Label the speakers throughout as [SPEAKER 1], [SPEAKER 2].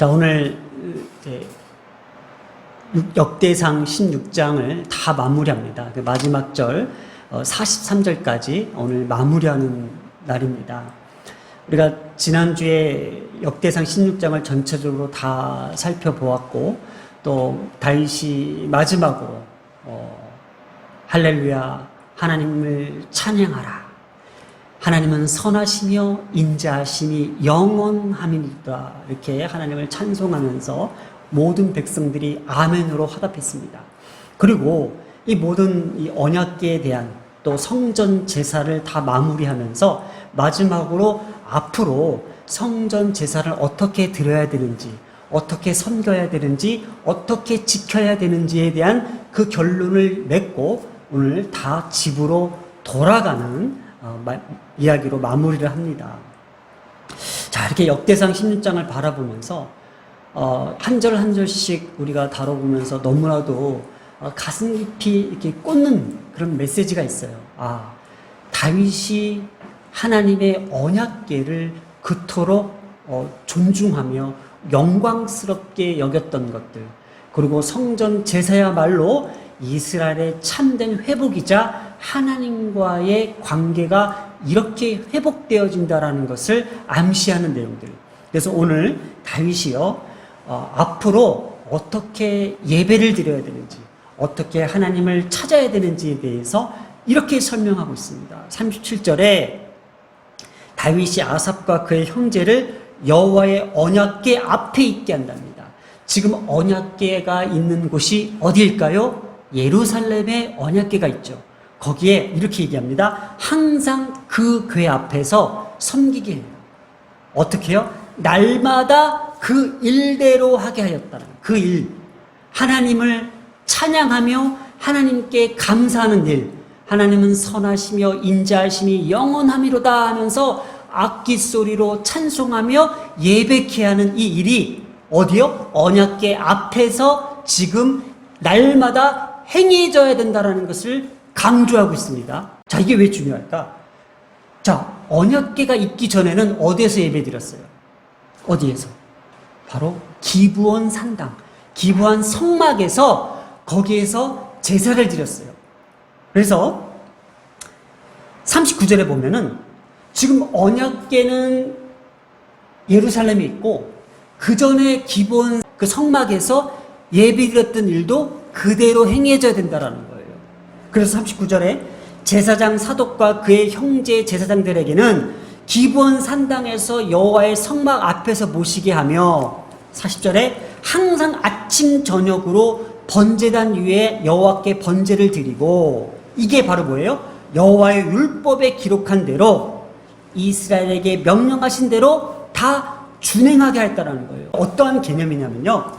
[SPEAKER 1] 자, 오늘 역대상 16장을 다 마무리합니다. 그 마지막 절 어, 43절까지 오늘 마무리하는 날입니다. 우리가 지난주에 역대상 16장을 전체적으로 다 살펴보았고 또 다윗이 마지막으로 어, 할렐루야 하나님을 찬양하라 하나님은 선하시며 인자하심이 영원함이니라 이렇게 하나님을 찬송하면서 모든 백성들이 아멘으로 화답했습니다. 그리고 이 모든 이 언약계에 대한 또 성전 제사를 다 마무리하면서 마지막으로 앞으로 성전 제사를 어떻게 드려야 되는지 어떻게 섬겨야 되는지 어떻게 지켜야 되는지에 대한 그 결론을 맺고 오늘 다 집으로 돌아가는 어, 마- 이야기로 마무리를 합니다. 자, 이렇게 역대상 16장을 바라보면서 어, 한절 한 절씩 우리가 다뤄보면서 너무나도 어, 가슴 깊이 이렇게 꽂는 그런 메시지가 있어요. 아, 다윗이 하나님의 언약계를 그토록 어, 존중하며 영광스럽게 여겼던 것들, 그리고 성전 제사야말로 이스라엘의 참된 회복이자 하나님과의 관계가 이렇게 회복되어진다라는 것을 암시하는 내용들. 그래서 오늘 다윗이요, 어, 앞으로 어떻게 예배를 드려야 되는지, 어떻게 하나님을 찾아야 되는지에 대해서 이렇게 설명하고 있습니다. 37절에 다윗이 아삽과 그의 형제를 여호와의 언약궤 앞에 있게 한답니다. 지금 언약궤가 있는 곳이 어디일까요? 예루살렘에 언약궤가 있죠. 거기에 이렇게 얘기합니다. 항상 그궤 앞에서 섬기게 해요. 어떻게 요? 날마다 그 일대로 하게 하였다는 그 일. 하나님을 찬양하며 하나님께 감사하는 일. 하나님은 선하시며 인자하심이 영원함이로다 하면서 악기 소리로 찬송하며 예배케 하는 이 일이 어디요? 언약계 앞에서 지금 날마다 행해져야 된다라는 것을 강조하고 있습니다. 자, 이게 왜 중요할까? 자, 언약계가 있기 전에는 어디에서 예배 드렸어요? 어디에서? 바로 기부원 산당, 기부한 성막에서 거기에서 제사를 드렸어요. 그래서 39절에 보면은 지금 언약계는 예루살렘에 있고 그 전에 기본 그 성막에서 예비 드렸던 일도 그대로 행해져야 된다라는. 그래서 39절에 제사장 사독과 그의 형제 제사장들에게는 기본 산당에서 여호와의 성막 앞에서 모시게 하며 40절에 항상 아침 저녁으로 번제단 위에 여호와께 번제를 드리고 이게 바로 뭐예요? 여호와의 율법에 기록한 대로 이스라엘에게 명령하신 대로 다 준행하게 했다라는 거예요. 어떠한 개념이냐면요.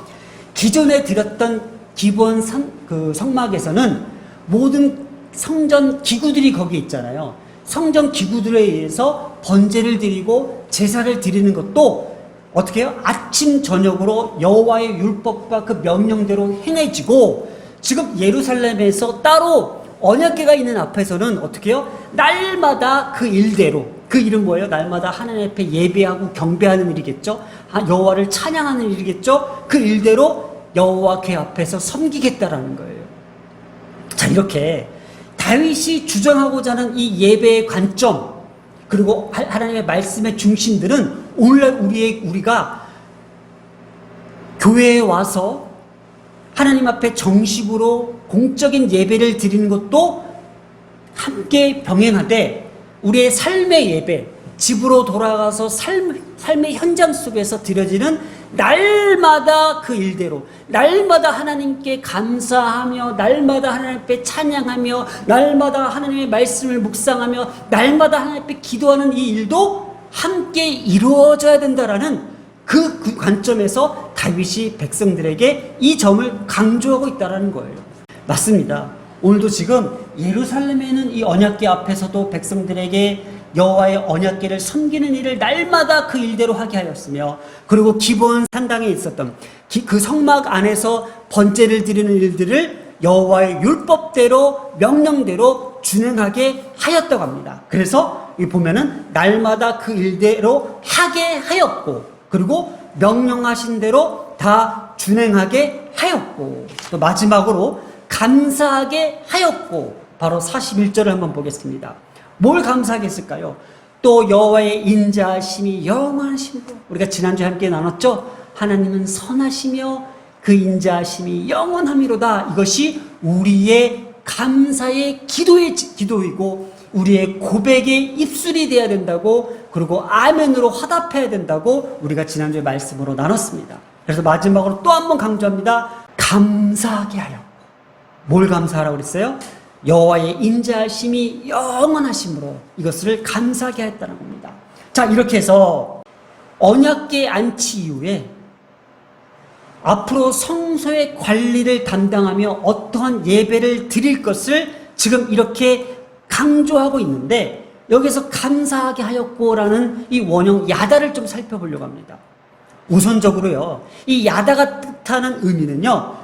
[SPEAKER 1] 기존에 드렸던 기본 성, 그 성막에서는 모든 성전 기구들이 거기 있잖아요. 성전 기구들에 의해서 번제를 드리고 제사를 드리는 것도 어떻게 해요? 아침 저녁으로 여호와의 율법과 그 명령대로 행해지고 지금 예루살렘에서 따로 언약궤가 있는 앞에서는 어떻게 해요? 날마다 그 일대로 그 일은 뭐예요? 날마다 하나님 앞에 예배하고 경배하는 일이겠죠. 아, 여호와를 찬양하는 일이겠죠. 그 일대로 여호와 궤 앞에서 섬기겠다라는 거예요. 자 이렇게 다윗이 주장하고자 하는 이 예배의 관점 그리고 하- 하나님의 말씀의 중심들은 오늘날 우리의 우리가 교회에 와서 하나님 앞에 정식으로 공적인 예배를 드리는 것도 함께 병행하되 우리의 삶의 예배, 집으로 돌아가서 삶, 삶의 현장 속에서 드려지는 날마다 그 일대로, 날마다 하나님께 감사하며, 날마다 하나님 앞에 찬양하며, 날마다 하나님의 말씀을 묵상하며, 날마다 하나님 앞에 기도하는 이 일도 함께 이루어져야 된다라는 그, 그 관점에서 다윗이 백성들에게 이 점을 강조하고 있다라는 거예요. 맞습니다. 오늘도 지금 예루살렘에 는 이 언약궤 앞에서도 백성들에게 여호와의 언약궤를 섬기는 일을 날마다 그 일대로 하게 하였으며 그리고 기본 산당에 있었던 기- 그 성막 안에서 번제를 드리는 일들을 여호와의 율법대로 명령대로 준행하게 하였다고 합니다. 그래서 이 보면은 날마다 그 일대로 하게 하였고 그리고 명령하신 대로 다 준행하게 하였고 또 마지막으로 감사하게 하였고 바로 41절을 한번 보겠습니다. 뭘 감사하게 했을까요? 또 여호와의 인자하심이 영원하심으로 우리가 지난주에 함께 나눴죠. 하나님은 선하시며 그 인자하심이 영원함이로다. 이것이 우리의 감사의 기도의 기도이고 우리의 고백의 입술이 돼야 된다고 그리고 아멘으로 화답해야 된다고 우리가 지난주에 말씀으로 나눴습니다. 그래서 마지막으로 또 한 번 강조합니다. 감사하게 하여. 뭘 감사하라고 그랬어요? 여호와의 인자하심이 영원하심으로 이것을 감사하게 했다는 겁니다. 자, 이렇게 해서 언약계 안치 이후에 앞으로 성소의 관리를 담당하며 어떠한 예배를 드릴 것을 지금 이렇게 강조하고 있는데 여기서 감사하게 하였고라는 이 원형 야다를 좀 살펴보려고 합니다. 우선적으로요, 이 야다가 뜻하는 의미는요,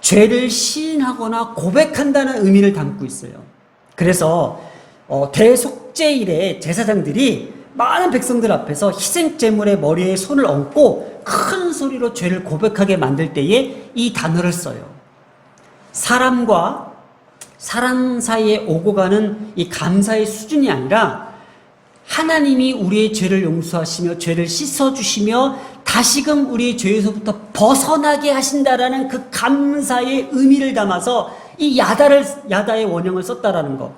[SPEAKER 1] 죄를 시인하거나 고백한다는 의미를 담고 있어요. 그래서 어, 대속죄일에 제사장들이 많은 백성들 앞에서 희생 제물의 머리에 손을 얹고 큰 소리로 죄를 고백하게 만들 때에 이 단어를 써요. 사람과 사람 사이에 오고 가는 이 감사의 수준이 아니라 하나님이 우리의 죄를 용서하시며 죄를 씻어주시며 다시금 우리의 죄에서부터 벗어나게 하신다라는 그 감사의 의미를 담아서 이 야다를, 야다의 원형을 썼다라는 것.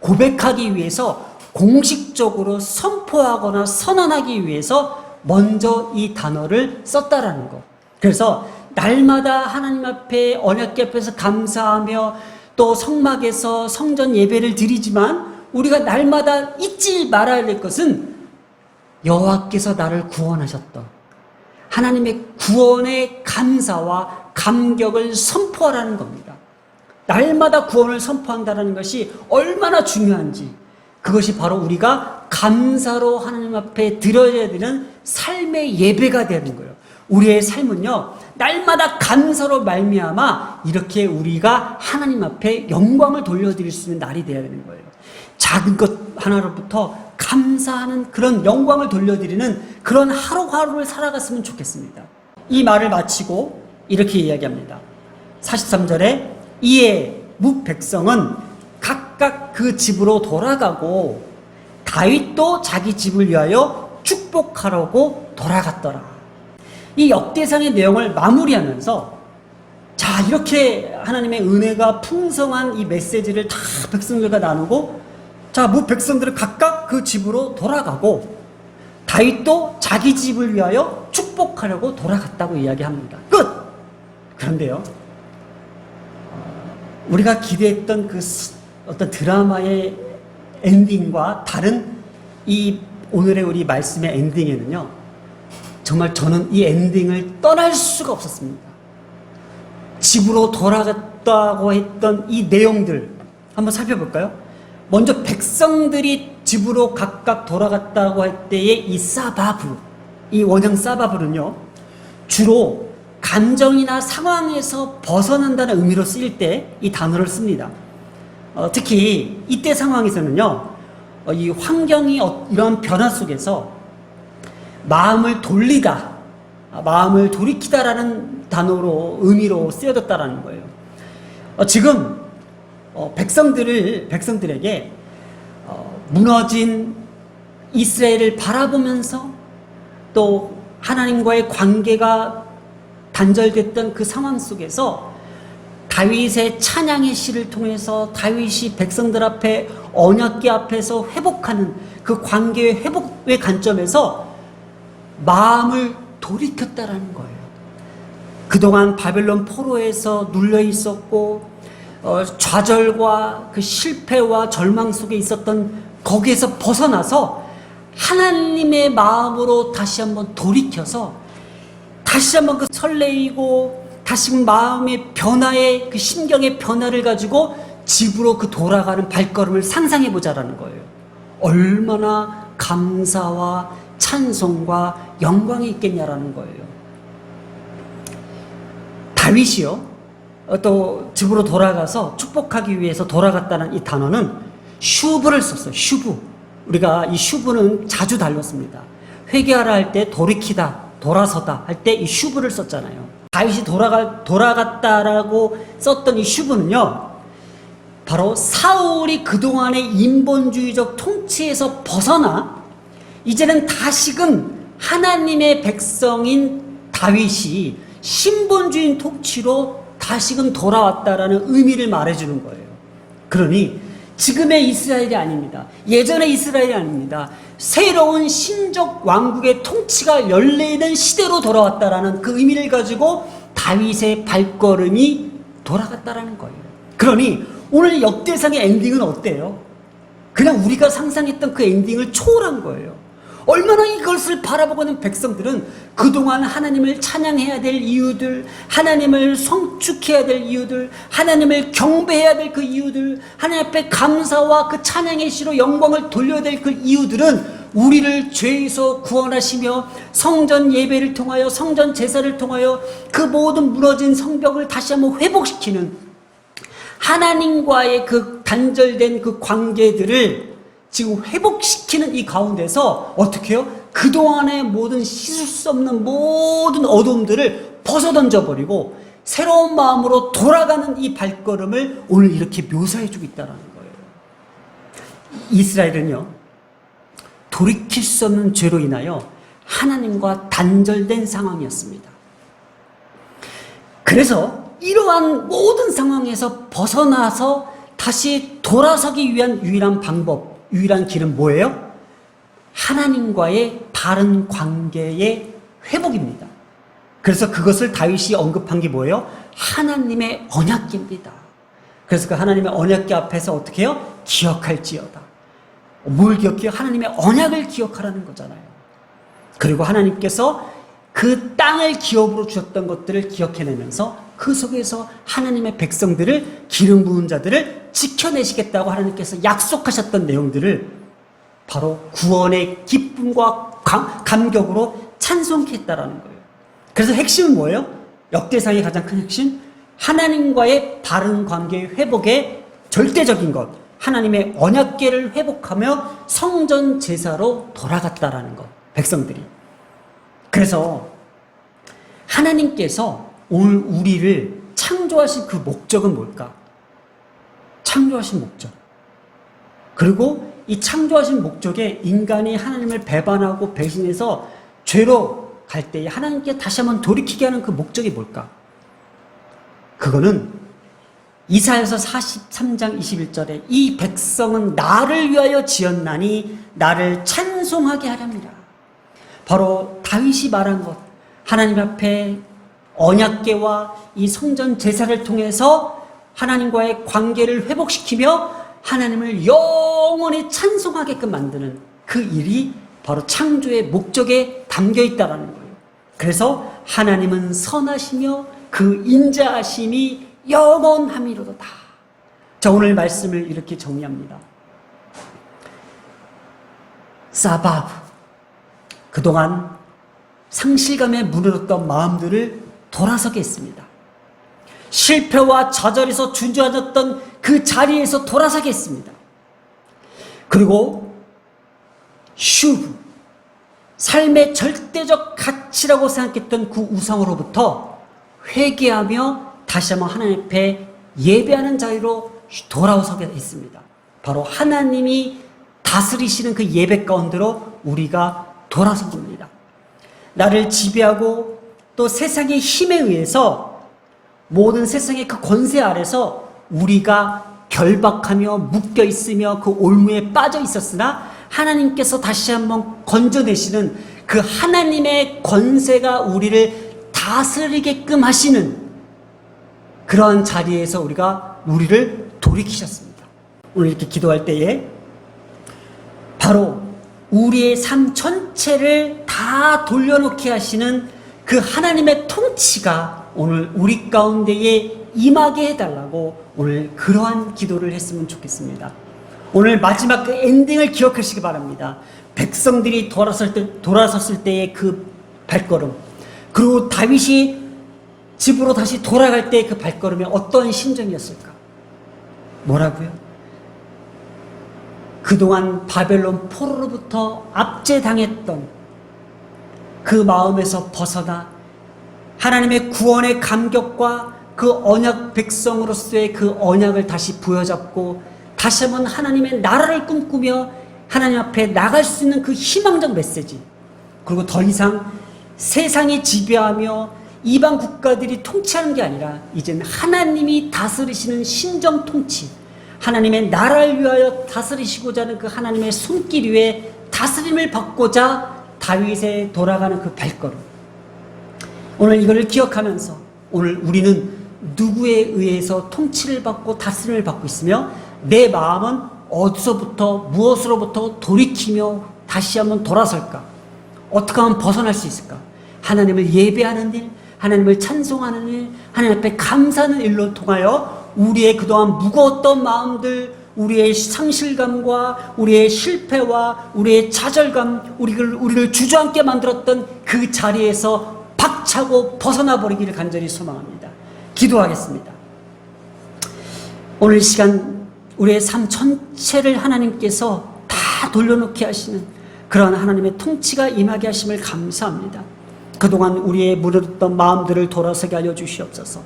[SPEAKER 1] 고백하기 위해서 공식적으로 선포하거나 선언하기 위해서 먼저 이 단어를 썼다라는 것. 그래서 날마다 하나님 앞에 언약궤 앞에서 감사하며 또 성막에서 성전 예배를 드리지만 우리가 날마다 잊지 말아야 될 것은 여호와께서 나를 구원하셨다. 하나님의 구원의 감사와 감격을 선포하라는 겁니다. 날마다 구원을 선포한다는 것이 얼마나 중요한지 그것이 바로 우리가 감사로 하나님 앞에 드려야 되는 삶의 예배가 되는 거예요. 우리의 삶은요 날마다 감사로 말미암아 이렇게 우리가 하나님 앞에 영광을 돌려드릴 수 있는 날이 되어야 되는 거예요. 작은 것 하나로부터 감사하는 그런 영광을 돌려드리는 그런 하루하루를 살아갔으면 좋겠습니다. 이 말을 마치고 이렇게 이야기합니다. 43절에 이에 묵 백성은 각각 그 집으로 돌아가고 다윗도 자기 집을 위하여 축복하라고 돌아갔더라. 이 역대상의 내용을 마무리하면서 자 이렇게 하나님의 은혜가 풍성한 이 메시지를 다 백성들과 나누고 자 무 백성들은 각각 그 집으로 돌아가고 다윗도 자기 집을 위하여 축복하려고 돌아갔다고 이야기합니다. 끝. 그런데요. 우리가 기대했던 그 어떤 드라마의 엔딩과 다른 이 오늘의 우리 말씀의 엔딩에는요. 정말 저는 이 엔딩을 떠날 수가 없었습니다. 집으로 돌아갔다고 했던 이 내용들 한번 살펴볼까요? 먼저 백성들이 집으로 각각 돌아갔다고 할 때의 이 사바브, 이 원형 사바브는요, 주로 감정이나 상황에서 벗어난다는 의미로 쓰일 때 이 단어를 씁니다. 어, 특히 이때 상황에서는요, 어, 이 환경이 어, 이런 변화 속에서 마음을 돌리다, 아, 마음을 돌이키다라는 단어로 의미로 쓰여졌다라는 거예요. 어, 지금 어, 백성들을 백성들에게 어, 무너진 이스라엘을 바라보면서 또 하나님과의 관계가 단절됐던 그 상황 속에서 다윗의 찬양의 시를 통해서 다윗이 백성들 앞에 언약궤 앞에서 회복하는 그 관계의 회복의 관점에서 마음을 돌이켰다라는 거예요. 그동안 바벨론 포로에서 눌려 있었고 어, 좌절과 그 실패와 절망 속에 있었던 거기에서 벗어나서 하나님의 마음으로 다시 한번 돌이켜서 다시 한번 그 설레이고 다시 마음의 변화의 그 심경의 변화를 가지고 집으로 그 돌아가는 발걸음을 상상해 보자라는 거예요. 얼마나 감사와 찬송과 영광이 있겠냐라는 거예요. 다윗이요. 어, 또 집으로 돌아가서 축복하기 위해서 돌아갔다는 이 단어는 슈브를 썼어요. 슈브. 우리가 이 슈브는 자주 달렸습니다. 회개하라 할 때 돌이키다. 돌아서다 할 때 이 슈브를 썼잖아요. 다윗이 돌아가 돌아갔다라고 썼던 이 슈브는요. 바로 사울이 그동안의 인본주의적 통치에서 벗어나 이제는 다시금 하나님의 백성인 다윗이 신본주의 통치로 다시금 돌아왔다라는 의미를 말해주는 거예요. 그러니 지금의 이스라엘이 아닙니다. 예전의 이스라엘이 아닙니다. 새로운 신적 왕국의 통치가 열리는 시대로 돌아왔다라는 그 의미를 가지고 다윗의 발걸음이 돌아갔다라는 거예요. 그러니 오늘 역대상의 엔딩은 어때요? 그냥 우리가 상상했던 그 엔딩을 초월한 거예요. 얼마나 이것을 바라보고 있는 백성들은 그동안 하나님을 찬양해야 될 이유들, 하나님을 성축해야 될 이유들, 하나님을 경배해야 될 그 이유들, 하나님 앞에 감사와 그 찬양의 시로 영광을 돌려야 될 그 이유들은 우리를 죄에서 구원하시며 성전 예배를 통하여 성전 제사를 통하여 그 모든 무너진 성벽을 다시 한번 회복시키는 하나님과의 그 단절된 그 관계들을 지금 회복시키는 이 가운데서 어떻게 해요? 그동안의 모든 씻을 수 없는 모든 어둠들을 벗어던져 버리고 새로운 마음으로 돌아가는 이 발걸음을 오늘 이렇게 묘사해 주고 있다는 거예요. 이스라엘은요, 돌이킬 수 없는 죄로 인하여 하나님과 단절된 상황이었습니다. 그래서 이러한 모든 상황에서 벗어나서 다시 돌아서기 위한 유일한 방법, 유일한 길은 뭐예요? 하나님과의 바른 관계의 회복입니다. 그래서 그것을 다윗이 언급한 게 뭐예요? 하나님의 언약계입니다. 그래서 그 하나님의 언약계 앞에서 어떻게 해요? 기억할지어다. 뭘 기억해요? 하나님의 언약을 기억하라는 거잖아요. 그리고 하나님께서 그 땅을 기업으로 주셨던 것들을 기억해내면서 그 속에서 하나님의 백성들을 기름 부은 자들을 지켜내시겠다고 하나님께서 약속하셨던 내용들을 바로 구원의 기쁨과 감, 감격으로 찬송했다라는 거예요. 그래서 핵심은 뭐예요? 역대상의 가장 큰 핵심 하나님과의 바른 관계 회복의 절대적인 것 하나님의 언약계를 회복하며 성전 제사로 돌아갔다라는 것 백성들이 그래서 하나님께서 오늘 우리를 창조하신 그 목적은 뭘까? 창조하신 목적. 그리고 이 창조하신 목적에 인간이 하나님을 배반하고 배신해서 죄로 갈 때에 하나님께 다시 한번 돌이키게 하는 그 목적이 뭘까? 그거는 이사야서 43장 21절에 이 백성은 나를 위하여 지었나니 나를 찬송하게 하렵니다. 바로 다윗이 말한 것 하나님 앞에 언약계와 이 성전 제사를 통해서 하나님과의 관계를 회복시키며 하나님을 영원히 찬송하게끔 만드는 그 일이 바로 창조의 목적에 담겨 있다라는 거예요. 그래서 하나님은 선하시며 그 인자하심이 영원함이로다. 자, 오늘 말씀을 이렇게 정리합니다. 사바브. 그동안 상실감에 무너졌던 마음들을 돌아서게 했습니다. 실패와 좌절에서 주저앉았던 그 자리에서 돌아서게 했습니다. 그리고 슈브, 삶의 절대적 가치라고 생각했던 그 우상으로부터 회개하며 다시 한번 하나님 앞에 예배하는 자리로 돌아서게 했습니다. 바로 하나님이 다스리시는 그 예배 가운데로 우리가 돌아선 겁니다. 나를 지배하고 또 세상의 힘에 의해서 모든 세상의 그 권세 아래서 우리가 결박하며 묶여 있으며 그 올무에 빠져 있었으나 하나님께서 다시 한번 건져내시는 그 하나님의 권세가 우리를 다스리게끔 하시는 그러한 자리에서 우리가 우리를 돌이키셨습니다. 오늘 이렇게 기도할 때에 바로 우리의 삶 전체를 다 돌려놓게 하시는 그 하나님의 통치가 오늘 우리 가운데에 임하게 해달라고 오늘 그러한 기도를 했으면 좋겠습니다. 오늘 마지막 그 엔딩을 기억하시기 바랍니다. 백성들이 돌아설 때, 돌아섰을 때의 그 발걸음, 그리고 다윗이 집으로 다시 돌아갈 때의 그 발걸음이 어떤 심정이었을까? 뭐라고요? 그동안 바벨론 포로로부터 압제당했던 그 마음에서 벗어나 하나님의 구원의 감격과 그 언약 백성으로서의 그 언약을 다시 부여잡고 다시 한번 하나님의 나라를 꿈꾸며 하나님 앞에 나갈 수 있는 그 희망적 메시지. 그리고 더 이상 세상이 지배하며 이방 국가들이 통치하는 게 아니라 이제는 하나님이 다스리시는 신정 통치 하나님의 나라를 위하여 다스리시고자 하는 그 하나님의 손길 위에 다스림을 받고자 다윗에 돌아가는 그 발걸음 오늘 이걸 기억하면서 오늘 우리는 누구에 의해서 통치를 받고 다스림을 받고 있으며 내 마음은 어디서부터 무엇으로부터 돌이키며 다시 한번 돌아설까? 어떻게 하면 벗어날 수 있을까? 하나님을 예배하는 일, 하나님을 찬송하는 일, 하나님 앞에 감사하는 일로 통하여 우리의 그동안 무거웠던 마음들, 우리의 상실감과 우리의 실패와 우리의 좌절감, 우리를, 우리를 주저앉게 만들었던 그 자리에서 박차고 벗어나 버리기를 간절히 소망합니다. 기도하겠습니다. 오늘 이 시간 우리의 삶 전체를 하나님께서 다 돌려놓게 하시는 그러한 하나님의 통치가 임하게 하심을 감사합니다. 그동안 우리의 무너졌던 마음들을 돌아서게 하여 주시옵소서.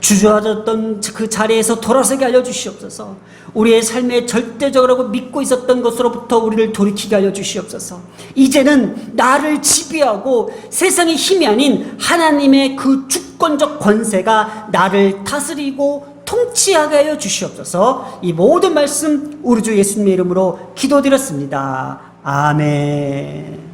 [SPEAKER 1] 주저앉았던 그 자리에서 돌아서게 하여 주시옵소서. 우리의 삶에 절대적으로 믿고 있었던 것으로부터 우리를 돌이키게 하여 주시옵소서. 이제는 나를 지배하고 세상의 힘이 아닌 하나님의 그 주권적 권세가 나를 다스리고 통치하게 하여 주시옵소서. 이 모든 말씀 우리 주 예수님의 이름으로 기도드렸습니다. 아멘.